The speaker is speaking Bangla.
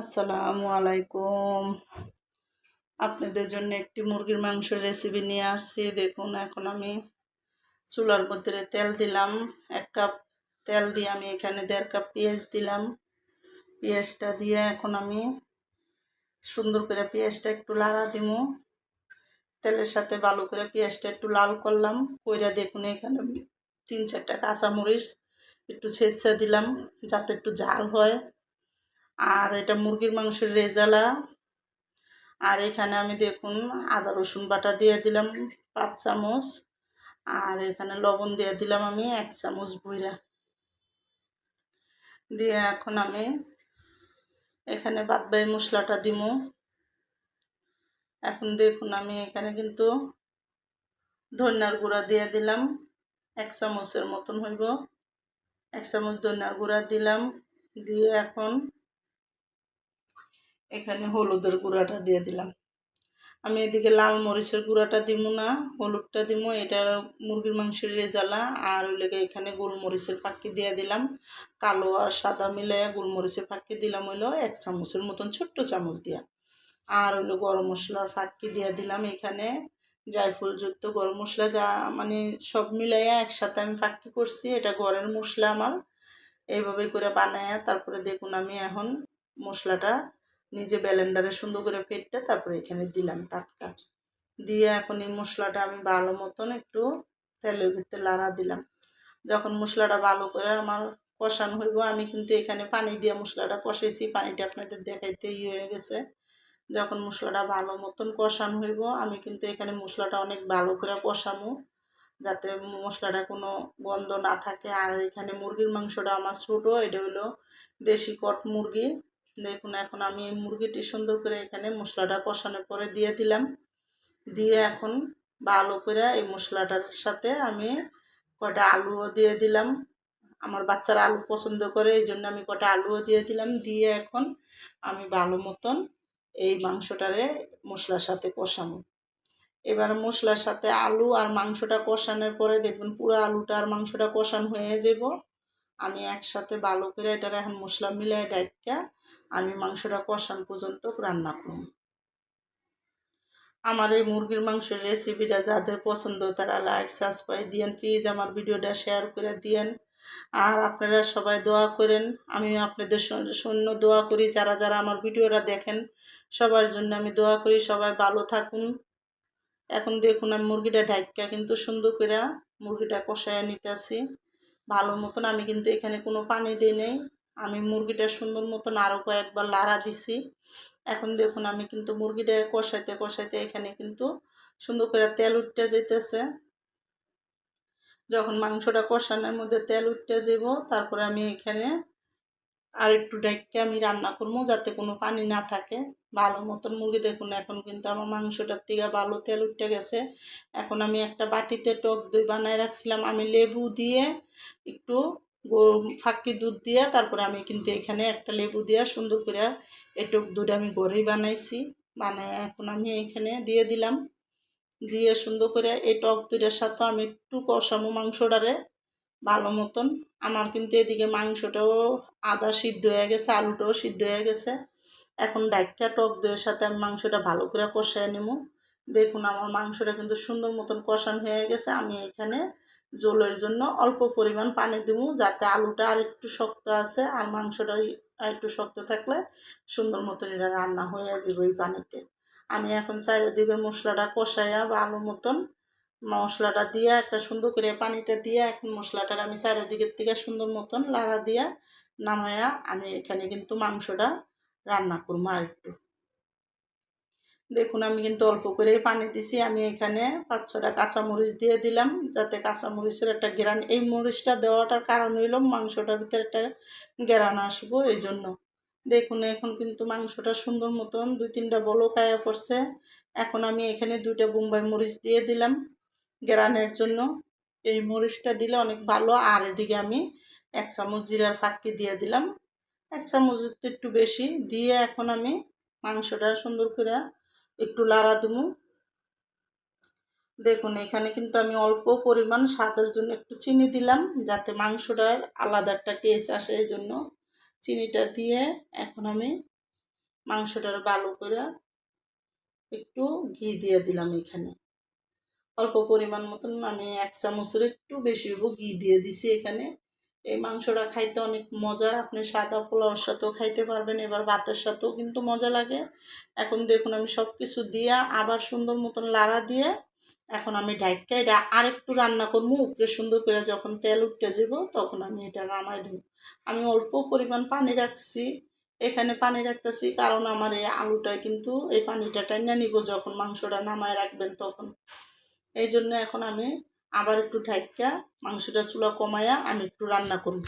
আসসালামু আলাইকুম। আপনাদের জন্য একটি মুরগির মাংসের রেসিপি নিয়ে আসছি। দেখুন, এখন আমি চুলার মধ্যে তেল দিলাম। এক কাপ তেল দিয়ে আমি এখানে দেড় কাপ পেঁয়াজ দিলাম। পেঁয়াজটা দিয়ে এখন আমি সুন্দর করে পেঁয়াজটা একটু লাড়া দিব তেলের সাথে ভালো করে পেঁয়াজটা একটু লাল করলাম। কইরা দেখুন, এখানে তিন চারটা কাঁচামরিচ একটু ছেঁচা দিলাম, যাতে একটু ঝাল হয়। আর এটা মুরগির মাংসের রেজালা। আর এখানে আমি দেখুন আদা, রসুন বাটা দিয়ে দিলাম পাঁচ চামচ। আর এখানে লবণ দিয়ে দিলাম আমি এক চামচ বইরা। দিয়ে এখন আমি এখানে বাদবাই মশলাটা দিব এখন দেখুন আমি এখানে কিন্তু ধনিয়ার গুঁড়া দিয়ে দিলাম। এক চামচের মতন হইব। এক চামচ ধনিয়ার গুঁড়া দিলাম। দিয়ে এখন এখানে হলুদের গুঁড়াটা দিয়ে দিলাম। আমি এদিকে লাল মরিচের গুঁড়াটা দিব না, হলুদটা দিব এটা মুরগির মাংসের রেজালা, আর ওই লেগে এখানে গোলমরিচের পাক্কি দিয়ে দিলাম। কালো আর সাদা মিলে গোলমরিচের ফাঁকি দিলাম হইল এক চামচের মতন ছোট্ট চামচ দিয়া। আর হইল গরম মশলার ফাঁকি দিয়ে দিলাম এখানে। জায়ফলযুক্ত গরম মশলা যা মানে সব মিলাইয়া একসাথে আমি ফাঁকি করছি, এটা ঘরের মশলা আমার। এইভাবে করে বানায়া তারপরে দেখুন আমি এখন মশলাটা নিজে ব্যালেন্ডারে সুন্দর করে ফেটতে তারপরে এখানে দিলাম টাটকা। দিয়ে এখন এই মশলাটা আমি ভালো মতন একটু তেলের ভিতরে লাড়া দিলাম। যখন মশলাটা ভালো করে আমার কষানো হইব, আমি কিন্তু এখানে পানি দিয়ে মশলাটা কষেছি। পানিটা আপনাদের দেখাইতে ই হয়ে গেছে। যখন মশলাটা ভালো মতন কষানো হইব, আমি কিন্তু এখানে মশলাটা অনেক ভালো করে কষামো যাতে মশলাটা কোনো গন্ধ না থাকে। আর এখানে মুরগির মাংসটা আমার ছোটো, এটা হলো দেশি কট মুরগি। দেখুন, এখন আমি এই মুরগিটি সুন্দর করে এখানে মশলাটা কষানোর পরে দিয়ে দিলাম। দিয়ে এখন ভালো করে এই মশলাটার সাথে আমি কটা আলুও দিয়ে দিলাম। আমার বাচ্চারা আলু পছন্দ করে, এই জন্য আমি কটা আলুও দিয়ে দিলাম। দিয়ে এখন আমি ভালো মতন এই মাংসটারে মশলার সাথে কষানো এবার মশলার সাথে আলু আর মাংসটা কষানোর পরে দেখবেন পুরো আলুটা আর মাংসটা কষানো হয়ে যাব। আমি একসাথে ভালো করে এটার এখন মশলা মিলাই ডাইকা আমি মাংসটা কষান পর্যন্ত রান্না করব। আমার এই মুরগির মাংসের রেসিপিটা যাদের পছন্দ তারা লাইক সাবস্ক্রাইব দিয়েন প্লিজ আমার ভিডিওটা শেয়ার করে দিয়েন। আর আপনারা সবাই দোয়া করেন, আমি আপনাদের শূন্য দোয়া করি, যারা যারা আমার ভিডিওটা দেখেন, সবার জন্য আমি দোয়া করি, সবাই ভালো থাকুন। এখন দেখুন আমি মুরগিটা ঢাকা কিন্তু সুন্দর করে মুরগিটা কষায় নিতেছি। ভালো মতন আমি কিন্তু এখানে কোনো পানি দিই নেই। আমি মুরগিটা সুন্দর মতন আরও কয়েকবার লাড়া দিছি। এখন দেখুন আমি কিন্তু মুরগিটা কষাইতে কষাইতে এখানে কিন্তু সুন্দর করে তেল উঠতে যেতেছে যখন মাংসটা কষানোর মধ্যে তেল উঠতে যাব তারপরে আমি এখানে আর একটু ডাইককে আমি রান্না করব যাতে কোনো পানি না থাকে। ভালো মতন মুরগি দেখুন, এখন কিন্তু আমার মাংসটার থেকে ভালো তেল উঠে গেছে। এখন আমি একটা বাটিতে টক দই বানায় রাখছিলাম। আমি লেবু দিয়ে একটু ফাঁকি দুধ দিয়ে তারপরে আমি কিন্তু এখানে একটা লেবু দিয়ে সুন্দর করে এটুক দুধ আমি ঘরেই বানাইছি। বানাই এখন আমি এখানে দিয়ে দিলাম। দিয়ে সুন্দর করে এই টক দুধের সাথে আমি একটু কষামো মাংসটারে। ভালো মতন। আমার কিন্তু এদিকে মাংসটাও আদা সিদ্ধ হয়ে গেছে, আলুটাও সিদ্ধ হয়ে গেছে। এখন ডাইকা টক দইয়ের সাথে আমি মাংসটা ভালো করে কষায় নেব দেখুন আমার মাংসটা কিন্তু সুন্দর মতন কষান হয়ে গেছে। আমি এখানে জলের জন্য অল্প পরিমাণ পানি দেবো যাতে আলুটা আর একটু শক্ত আছে আর মাংসটা আর একটু শক্ত থাকলে সুন্দর মতন এটা রান্না হয়ে যাবে ওই পানিতে। আমি এখন চারিদিকে মশলাটা কষাইয়া ভালো মতন মশলাটা দিয়ে, একটা সুন্দর করে পানিটা দিয়ে, এখন মশলাটার আমি চারিদিকের থেকে সুন্দর মতন লাড়া দিয়া নামাইয়া আমি এখানে কিন্তু মাংসটা রান্না করব আর একটু। দেখুন, আমি কিন্তু অল্প করে পানি দিছি। আমি এখানে পাঁচ ছটা কাঁচামরিচ দিয়ে দিলাম, যাতে কাঁচামরিচের একটা গ্রান। এই মরিচটা দেওয়াটার কারণ হইল মাংসটার ভিতরে একটা গ্রান আসব এই জন্য দেখুন, এখন কিন্তু মাংসটা সুন্দর মতন দুই তিনটা বলো কায়া পড়ছে। এখন আমি এখানে দুইটা বোম্বাই মরিচ দিয়ে দিলাম। গ্রানের জন্য। এই মরিচটা দিলে অনেক ভালো। আর এদিকে আমি এক চামচ জিরার ফাঁকি দিয়ে দিলাম। এক চামচ একটু বেশি। দিয়ে এখন আমি মাংসটা সুন্দর করে একটু লাড়া দেবো। দেখুন, এখানে কিন্তু আমি অল্প পরিমাণ স্বাদের জন্য একটু চিনি দিলাম, যাতে মাংসটার আলাদা একটা টেস্ট আসে এই জন্য চিনিটা দিয়ে এখন আমি মাংসটার ভালো করে একটু ঘি দিয়ে দিলাম এখানে। অল্প পরিমাণ মতন আমি এক চামচের একটু বেশি হব ঘি দিয়ে দিছি এখানে। এই মাংসটা খাইতে অনেক মজা, আপনি সাদা পোলাওর সাথেও খাইতে পারবেন, এবার ভাতের সাথেও কিন্তু মজা লাগে। এখন দেখুন আমি সব কিছু দিয়া আবার সুন্দর মতন লাড়া দিয়ে এখন আমি ঢাইকা এটা আরেকটু রান্না করব, উপরে সুন্দর করে যখন তেল উঠতে যাব তখন আমি এটা নামাই দেবো। আমি অল্প পরিমাণ পানি রাখছি, এখানে পানি রাখতেছি কারণ আমার এই আলুটা কিন্তু এই পানিটা টাইনা নিব যখন মাংসটা নামায় রাখবেন তখন। এই জন্য এখন আমি আবার একটু ঢাইকা মাংসটা চুলা কমায়া আমি একটু রান্না করব